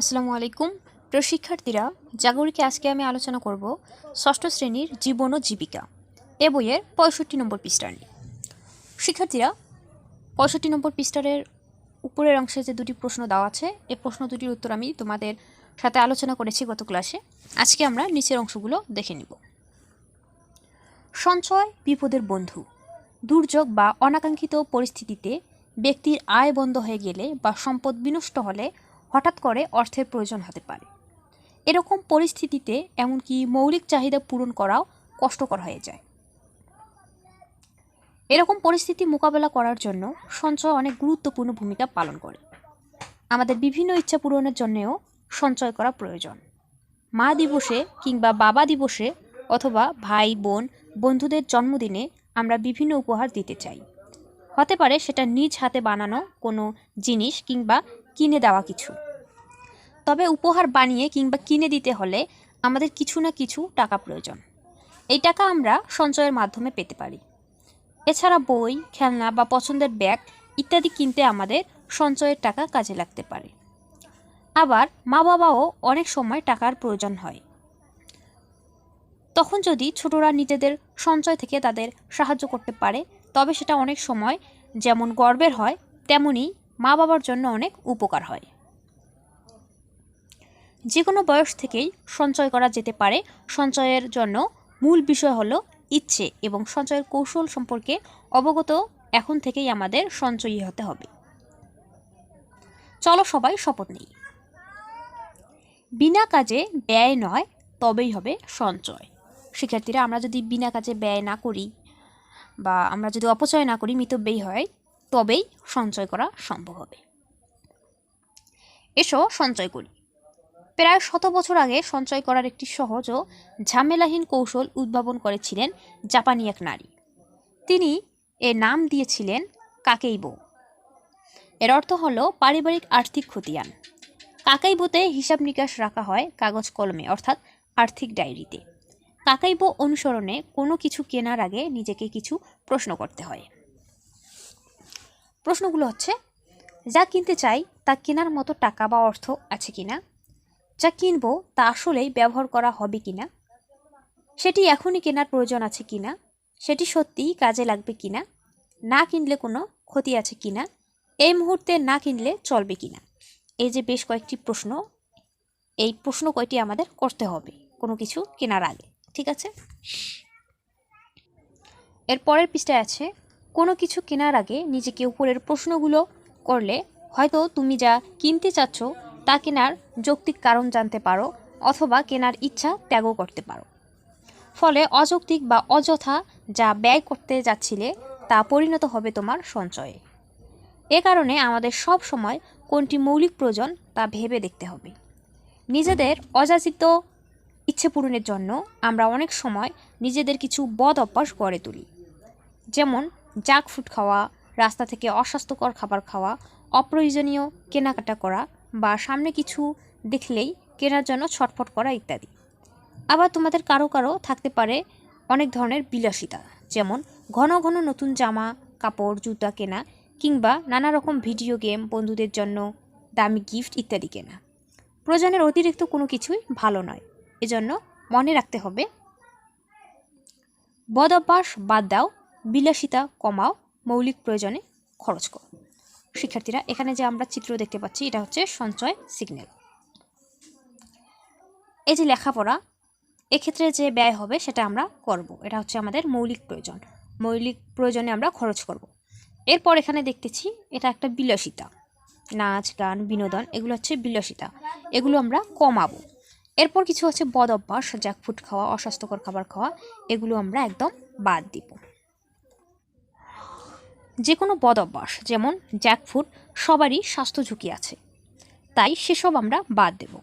আসসালামু আলাইকুম। প্রিয় শিক্ষার্থীরা জাগরিকে আজকে আমি আলোচনা করব ষষ্ঠ শ্রেণির জীবন ও জীবিকা এ বইয়ের পঁয়ষট্টি নম্বর পৃষ্ঠা নিয়ে। শিক্ষার্থীরা, পঁয়ষট্টি নম্বর পৃষ্ঠারের উপরের অংশে যে দুটি প্রশ্ন দেওয়া আছে এই প্রশ্ন দুটির উত্তর আমি তোমাদের সাথে আলোচনা করেছি গত ক্লাসে। আজকে আমরা নিচের অংশগুলো দেখে নিব। সঞ্চয় বিপদের বন্ধু, দুর্যোগ বা অনাকাঙ্ক্ষিত পরিস্থিতিতে ব্যক্তির আয় বন্ধ হয়ে গেলে বা সম্পদ বিনষ্ট হলে হঠাৎ করে অর্থের প্রয়োজন হতে পারে। এরকম পরিস্থিতিতে এমনকি মৌলিক চাহিদা পূরণ করাও কষ্টকর হয়ে যায়। এরকম পরিস্থিতি মোকাবেলা করার জন্য সঞ্চয় অনেক গুরুত্বপূর্ণ ভূমিকা পালন করে। আমাদের বিভিন্ন ইচ্ছা পূরণের জন্যেও সঞ্চয় করা প্রয়োজন। মা দিবসে কিংবা বাবা দিবসে অথবা ভাই, বোন, বন্ধুদের জন্মদিনে আমরা বিভিন্ন উপহার দিতে চাই। হতে পারে সেটা নিজ হাতে বানানো কোনো জিনিস কিংবা কিনে দেওয়া কিছু। তবে উপহার বানিয়ে কিংবা কিনে দিতে হলে আমাদের কিছু না কিছু টাকা প্রয়োজন। এই টাকা আমরা সঞ্চয়ের মাধ্যমে পেতে পারি। এছাড়া বই, খেলনা বা পছন্দের ব্যাগ ইত্যাদি কিনতে আমাদের সঞ্চয়ের টাকা কাজে লাগতে পারে। আবার মা বাবাও অনেক সময় টাকার প্রয়োজন হয়। তখন যদি ছোটরা নিজেদের সঞ্চয় থেকে তাদের সাহায্য করতে পারে, তবে সেটা অনেক সময় যেমন গর্বের হয়, তেমনি মা বাবার জন্য অনেক উপকার হয়। যে কোনো বয়স থেকেই সঞ্চয় করা যেতে পারে। সঞ্চয়ের জন্য মূল বিষয় হলো ইচ্ছে এবং সঞ্চয়ের কৌশল সম্পর্কে অবগত এখন থেকেই আমাদের সঞ্চয়ী হতে হবে। চলো সবাই শপথ নেই। বিনা কাজে ব্যয় নয়, তবেই হবে সঞ্চয়। শিক্ষার্থীরা, আমরা যদি বিনা কাজে ব্যয় না করি বা আমরা যদি অপচয় না করি, মিতব্যয়ী হয়, তবেই সঞ্চয় করা সম্ভব হবে। এসো সঞ্চয় করি। প্রায় শত বছর আগে সঞ্চয় করার একটি সহজ ও ঝামেলাহীন কৌশল উদ্ভাবন করেছিলেন জাপানি এক নারী। তিনি এর নাম দিয়েছিলেন কাকেইবো। এর অর্থ হলো পারিবারিক আর্থিক খতিয়ান। কাকাইবোতে হিসাব নিকাশ রাখা হয় কাগজ কলমে, অর্থাৎ আর্থিক ডায়েরিতে। কাকাইবো অনুসরণে কোনো কিছু কেনার আগে নিজেকে কিছু প্রশ্ন করতে হয়। প্রশ্নগুলো হচ্ছে, যা কিনতে চাই তা কেনার মতো টাকা বা অর্থ আছে কিনা? যা কিনবো তা আসলেই ব্যবহার করা হবে কিনা? সেটি এখনই কেনার প্রয়োজন আছে কিনা? সেটি সত্যিই কাজে লাগবে কিনা? না না কিনলে কোনো ক্ষতি আছে কিনা? এই মুহূর্তে না কিনলে চলবে কিনা? এই যে বেশ কয়েকটি প্রশ্ন, এই প্রশ্ন কয়টি আমাদের করতে হবে, কোনো কিছু কেনার আগে, ঠিক আছে? এর পরের পৃষ্ঠায় আছে, কোনো কিছু কেনার আগে নিজেকে উপরের প্রশ্নগুলো করলে হয়তো তুমি যা কিনতে চাচ্ছ তা কেনার যৌক্তিক কারণ জানতে পারো অথবা কেনার ইচ্ছা ত্যাগও করতে পারো। ফলে অযৌক্তিক বা অযথা যা ব্যয় করতে যাচ্ছিলে তা পরিণত হবে তোমার সঞ্চয়ে। এ কারণে আমাদের সব সময় কোনটি মৌলিক প্রয়োজন তা ভেবে দেখতে হবে। নিজেদের অযাচিত ইচ্ছে পূরণের জন্য আমরা অনেক সময় নিজেদের কিছু বদ অভ্যাস গড়ে তুলি। যেমন জাক ফুড খাওয়া, রাস্তা থেকে অস্বাস্থ্যকর খাবার খাওয়া, অপ্রয়োজনীয় কেনাকাটা করা বা সামনে কিছু দেখলেই কেনার জন্য ছটফট করা ইত্যাদি। আবার তোমাদের কারও কারও থাকতে পারে অনেক ধরনের বিলাসিতা, যেমন ঘন ঘন নতুন জামা, কাপড়, জুতা কেনা কিংবা নানা রকম ভিডিও গেম, বন্ধুদের জন্য দামি গিফট ইত্যাদি কেনা। প্রয়োজনের অতিরিক্ত কোনো কিছুই ভালো নয়। এজন্য মনে রাখতে হবে, বদ অভ্যাস বাদ দাও, বিলাসিতা কমাও, মৌলিক প্রয়োজনে খরচ করো। শিক্ষার্থীরা, এখানে যে আমরা চিত্র দেখতে পাচ্ছি, এটা হচ্ছে সঞ্চয় সিগন্যাল। এই যে লেখাপড়া, এক্ষেত্রে যে ব্যয় হবে সেটা আমরা করব। এটা হচ্ছে আমাদের মৌলিক প্রয়োজন। মৌলিক প্রয়োজনে আমরা খরচ করব। এরপর এখানে দেখতেছি, এটা একটা বিলাসিতা। নাচ, গান, বিনোদন, এগুলো হচ্ছে বিলাসিতা। এগুলো আমরা কমাবো। এরপর কিছু হচ্ছে বদ অভ্যাস জ্যাক ফুড খাওয়া, অস্বাস্থ্যকর খাবার খাওয়া, এগুলো আমরা একদম বাদ দিব। যে কোনো বদ অভ্যাস, যেমন জ্যাক ফুড সবারই স্বাস্থ্য ঝুঁকি আছে। তাই সেসব আমরা বাদ দেব।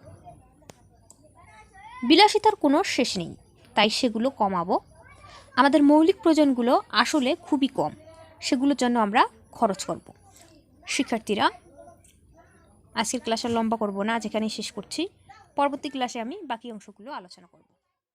বিলাসিতার কোনো শেষ নেই, তাই সেগুলো কমাবো। আমাদের মৌলিক প্রয়োজনগুলো আসলে খুবই কম, সেগুলোর জন্য আমরা খরচ করব। শিক্ষার্থীরা, আজকের ক্লাসে লম্বা করব না যেখানে শেষ করছি। পরবর্তী ক্লাসে আমি বাকি অংশগুলো আলোচনা করব।